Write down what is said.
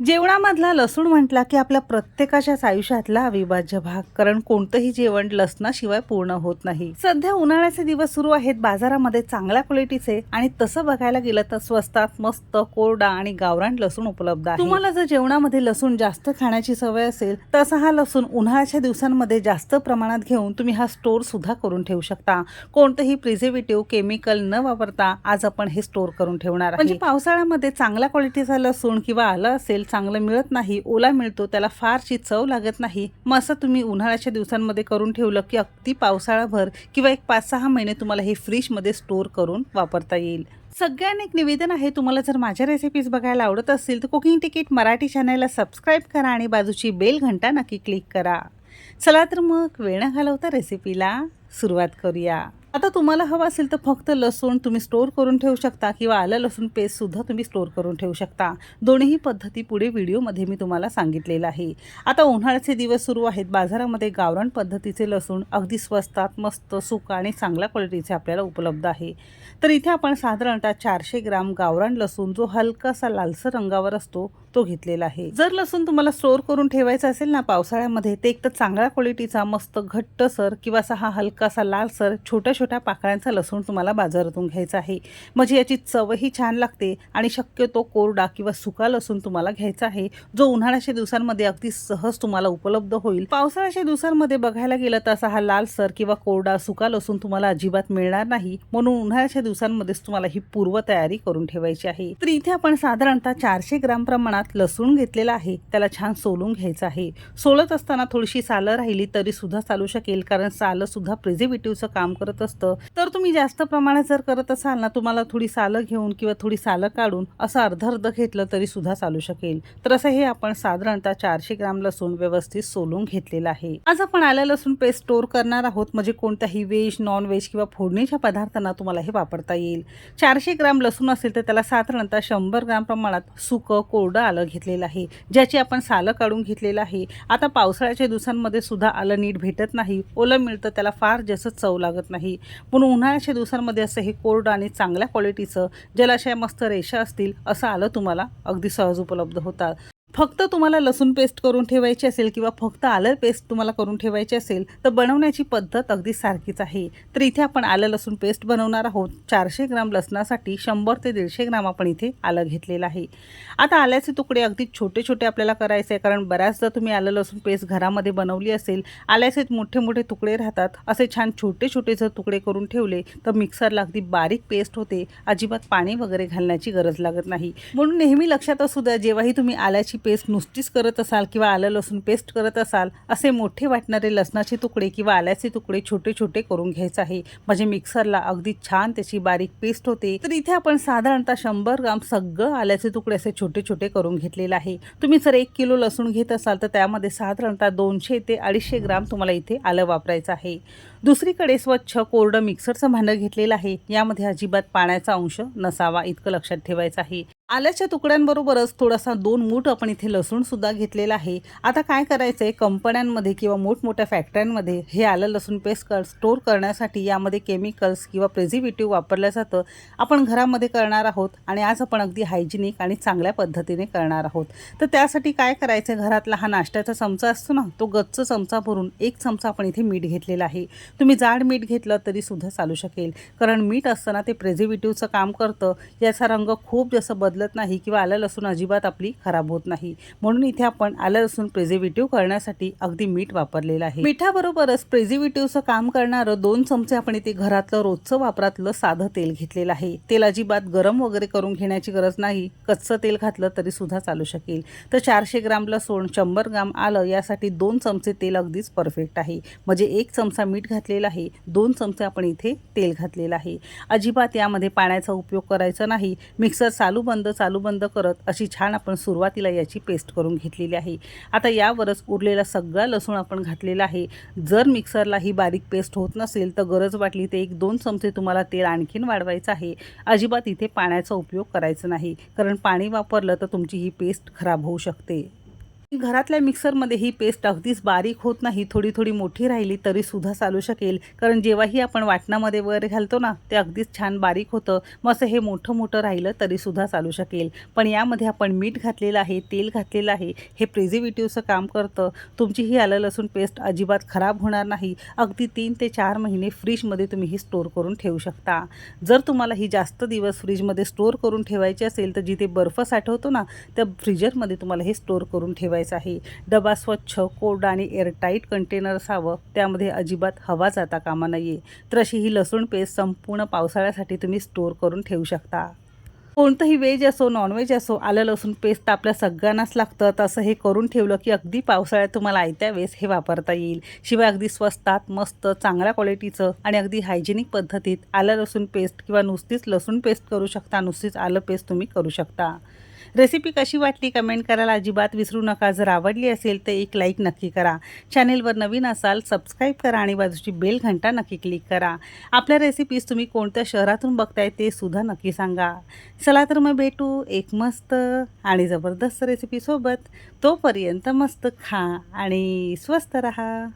जेवणामधला लसूण म्हटला की आपल्या प्रत्येकाच्याच आयुष्यातला अविभाज्य भाग कारण कोणतंही जेवण लसणाशिवाय पूर्ण होत नाही. सध्या उन्हाळ्याचे दिवस सुरू आहेत बाजारामध्ये चांगल्या क्वालिटीचे आणि तसं बघायला गेलं तर स्वस्तात मस्त कोरडा आणि गावरान लसूण उपलब्ध आहे. तुम्हाला जर जेवणामध्ये लसूण जास्त खाण्याची सवय असेल तसा हा लसूण उन्हाळ्याच्या दिवसांमध्ये जास्त प्रमाणात घेऊन तुम्ही हा स्टोर सुद्धा करून ठेवू शकता. कोणतंही प्रिझर्वेटिव्ह केमिकल न वापरता आज आपण हे स्टोर करून ठेवणार म्हणजे पावसाळ्यामध्ये चांगल्या क्वालिटीचा लसूण किंवा आलं असेल चांगलं मिळत नाही ओला मिळतो त्याला फारशी चव लागत नाही. मग असं तुम्ही उन्हाळ्याच्या दिवसांमध्ये करून ठेवलं की अगदी पावसाळाभर किंवा एक पाच सहा महिने तुम्हाला हे फ्रीजमध्ये स्टोर करून वापरता येईल. सगळ्यांना एक निवेदन आहे तुम्हाला जर माझ्या रेसिपीज बघायला आवडत असतील तर कुकिंग तिकीट मराठी चॅनलला सबस्क्राईब करा आणि बाजूची बेल घंटा नक्की क्लिक करा. चला तर मग वेळ घालवता रेसिपीला सुरुवात करूया. आता तुम्हाला हवं असेल तर फक्त लसूण तुम्ही स्टोअर करून ठेवू शकता किंवा आलं लसूण पेस्टसुद्धा तुम्ही स्टोर करून ठेवू शकता. दोन्ही पद्धती पुढे व्हिडिओमध्ये मी तुम्हाला सांगितलेलं आहे. आता उन्हाळ्याचे दिवस सुरू आहेत. बाजारामध्ये गावरान पद्धतीचे लसूण अगदी स्वस्तात मस्त सुका आणि चांगल्या क्वालिटीचे आपल्याला उपलब्ध आहे. तर इथे आपण साधारणतः चारशे ग्राम गावरान लसूण जो हलकासा लालसर रंगावर असतो तो घेतलेला आहे. जर लसूण तुम्हाला स्टोर करून ठेवायचा असेल ना पावसाळ्यामध्ये ते एक तर चांगल्या क्वालिटीचा मस्त घट्टसर किंवा असा हा हलकासा लालसर छोट्या छोट्या पाकळ्यांचा लसूण तुम्हाला बाजारातून घ्यायचा आहे. म्हणजे याची चवही छान लागते आणि शक्यतो कोरडा किंवा सुका लसूण तुम्हाला घ्यायचा आहे जो उन्हाळ्याच्या दिवसांमध्ये अगदी सहज तुम्हाला उपलब्ध होईल. पावसाळ्याच्या दिवसांमध्ये बघायला गेलं तर असा हा लालसर किंवा कोरडा सुका लसूण तुम्हाला अजिबात मिळणार नाही. म्हणून उन्हाळ्याच्या दिवसांमध्येच तुम्हाला ही पूर्व तयारी करून ठेवायची आहे. तर इथे आपण साधारणतः चारशे ग्राम प्रमाणात लसूण घेतलेला आहे. त्याला छान सोलून घ्यायचं आहे. सोलत असताना थोडीशी सालं राहिली तरी सुद्धा चालू शकेल कारण सालं सुद्धा प्रिझर्वेटिव्हचं काम करत असतं. तर तुम्ही जास्त प्रमाणात जर करत असाल ना तुम्हाला थोडी सालं घेऊन किंवा थोडी सालं काढून असं अर्ध अर्ध घेतलं तरी सुद्धा चालू शकेल. तर असं हे आपण साधारणतः चारशे ग्राम लसूण व्यवस्थित सोलून घेतलेलं आहे. आज आपण आलं लसूण पेस्ट स्टोर करणार आहोत. म्हणजे कोणत्याही व्हेज नॉन व्हेज किंवा फोडणीच्या पदार्थांना तुम्हाला हे वापरता येईल. चारशे ग्राम लसूण असेल तर त्याला साधारणतः शंभर ग्राम प्रमाणात सुकं कोरडं आलं घेतलेलं आहे. ज्याची आपण सालं काढून घेतलेलं आहे. आता पावसाळ्याच्या दिवसांमध्ये सुद्धा आलं नीट भेटत नाही. ओलं मिळतं त्याला फार जास्त चव लागत नाही. पण उन्हाळ्याच्या दिवसांमध्ये असं हे कोरडं आणि चांगल्या क्वालिटीचं जलाशय मस्त रेषा असतील असं आलं तुम्हाला? अगदी सहज उपलब्ध होतात फक्त तुम्हाला लसूण पेस्ट करून ठेवायची असेल किंवा फक्त आलं पेस्ट तुम्हाला करून ठेवायची असेल तर बनवण्याची पद्धत अगदी सारखीच आहे. तर इथे आपण आलं लसूण पेस्ट बनवणार आहोत. चारशे ग्राम लसणासाठी शंभर ते दीडशे ग्राम आपण इथे आलं घेतलेलं आहे. आता आल्याचे तुकडे अगदी छोटे छोटे आपल्याला करायचे आहे कारण बऱ्याचदा तुम्ही आलं लसूण पेस्ट घरामध्ये बनवली असेल आल्याचे मोठे मोठे तुकडे राहतात. असे छान छोटे छोटे जर तुकडे करून ठेवले तर मिक्सरला अगदी बारीक पेस्ट होते. अजिबात पाणी वगैरे घालण्याची गरज लागत नाही. म्हणून नेहमी लक्षात असू द्या जेव्हाही तुम्ही आल्याची पेस्ट नुसतीच करत असाल किंवा आलं लसूण पेस्ट करत असाल असे मोठे वाटणारे लसणाचे तुकडे किंवा आल्याचे तुकडे छोटे छोटे करून घ्यायचे आहे. म्हणजे मिक्सरला अगदी छान त्याची बारीक पेस्ट होते. तर इथे आपण साधारणतः शंभर ग्राम सगळं आल्याचे तुकडे असे छोटे छोटे करून घेतलेले आहे. तुम्ही जर एक किलो लसूण घेत असाल तर त्यामध्ये साधारणतः दोनशे ते अडीचशे ग्राम तुम्हाला इथे आलं वापरायचं आहे. दुसरीकडे स्वच्छ कोरडं मिक्सरचं भांडं घेतलेलं आहे. यामध्ये अजिबात पाण्याचा अंश नसावा इतकं लक्षात ठेवायचं आहे. आल्याच्या तुकड्यांबरोबरच थोडासा दोन मूठ आपण इथे लसूणसुद्धा घेतलेला आहे. आता काय करायचं आहे कंपन्यांमध्ये किंवा मोठमोठ्या फॅक्टऱ्यांमध्ये हे आलं लसूण पेस्ट स्टोर करण्यासाठी यामध्ये केमिकल्स किंवा प्रेझिव्हेटिव्ह वापरलं जातं. आपण घरामध्ये करणार आहोत आणि आज आपण अगदी हायजिनिक आणि चांगल्या पद्धतीने करणार आहोत. तर त्यासाठी काय करायचं आहे घरातला हा नाश्त्याचा चमचा असतो ना तो गच्च चमचा भरून एक चमचा आपण इथे मीठ घेतलेला आहे. तुम्ही जाड मीठ घेतलं तरी सुद्धा चालू शकेल. कारण मीठ असताना ते प्रेझिव्हेटिव्हचं काम करतं. याचा रंग खूप जसं बदल बदलत नाही किंवा आलं लसूण अजिबात आपली खराब होत नाही. म्हणून इथे आपण आलं लसूण प्रेझर्वेटिव्ह करण्यासाठी अगदी मीठ वापरलेलं आहे. मिठाबरोबरच प्रेझर्वेटिव्हचं काम करणारं दोन चमचे आपण इथे घरातलं रोजचं वापरातलं साधं तेल घेतलेलं आहे. तेल अजिबात गरम वगैरे करून घेण्याची गरज नाही. कच्चं तेल घातलं तरी सुद्धा चालू शकेल. तर चारशे ग्राम लसूण शंभर ग्राम आलं यासाठी दोन चमचे तेल अगदीच परफेक्ट आहे. म्हणजे एक चमचा मीठ घातलेला आहे. दोन चमचे आपण इथे तेल घातलेलं आहे. अजिबात यामध्ये पाण्याचा उपयोग करायचा नाही. मिक्सर चालू बंद चालू बंद करत अशी छान आपण सुरुवातीला याची पेस्ट करून घेतलेली आहे. आता यावरच उरलेला सगळा लसूण आपण घातलेला आहे. जर मिक्सरला ही बारीक पेस्ट होत नसेल तर गरज वाटली तर एक दोन चमचे तुम्हाला तेल आणखीन वाढवायचं आहे. अजिबात इथे पाण्याचा उपयोग करायचा नाही. कारण पाणी वापरलं तर तुमची ही पेस्ट खराब होऊ शकते. घरातल्या मिक्सरमध्ये ही पेस्ट अगदीच बारीक होत नाही थोडी थोडी मोठी राहिली तरी सुद्धा चालू शकेल. कारण जेव्हाही आपण वाटणामध्ये वगैरे घालतो ना ते अगदीच छान बारीक होतं. मग असं हे मोठं मोठं राहिलं तरी सुद्धा चालू शकेल. पण यामध्ये आपण मीठ घातलेलं आहे तेल घातलेलं आहे हे प्रिझिव्हेटिव्हचं काम करतं. तुमची ही आलं लसूण पेस्ट अजिबात खराब होणार नाही. अगदी तीन ते चार महिने फ्रीजमध्ये तुम्ही ही स्टोअर करून ठेवू शकता. जर तुम्हाला ही जास्त दिवस फ्रीजमध्ये स्टोअर करून ठेवायची असेल तर जिथे बर्फ साठवतो ना त्या फ्रीजरमध्ये तुम्हाला हे स्टोअर करून ठेवायचं ठेवायचं आहे. डबा स्वच्छ कोरडा आणि एअरटाईट कंटेनर असावं. त्यामध्ये अजिबात हवा जाता कामा नये. तर अशी ही लसूण पेस्ट संपूर्ण पावसाळ्यासाठी तुम्ही स्टोअर करून ठेवू शकता. कोणतंही व्हेज असो नॉनव्हेज असो आलं लसूण पेस्ट तर आपल्या सगळ्यांनाच लागतं. तसं हे करून ठेवलं की अगदी पावसाळ्यात तुम्हाला आयत्या वेळेस हे वापरता येईल. शिवाय अगदी स्वस्तात मस्त चांगल्या क्वालिटीचं आणि अगदी हायजेनिक पद्धतीत आलं लसूण पेस्ट किंवा नुसतीच लसूण पेस्ट करू शकता नुसतीच आलं पेस्ट तुम्ही करू शकता. रेसिपी कशी वाटली कमेंट करायला अजिबात विसरू नका. जर आवडली असेल तर एक लाईक नक्की करा. चॅनेलवर नवीन असाल सबस्क्राईब करा आणि बाजूची बेल घंटा नक्की क्लिक करा. आपल्या रेसिपीज तुम्ही कोणत्या शहरातून बघताय ते सुद्धा नक्की सांगा. चला तर मग भेटू एक मस्त आणि जबरदस्त रेसिपीसोबत तोपर्यंत मस्त खा आणि स्वस्त रहा.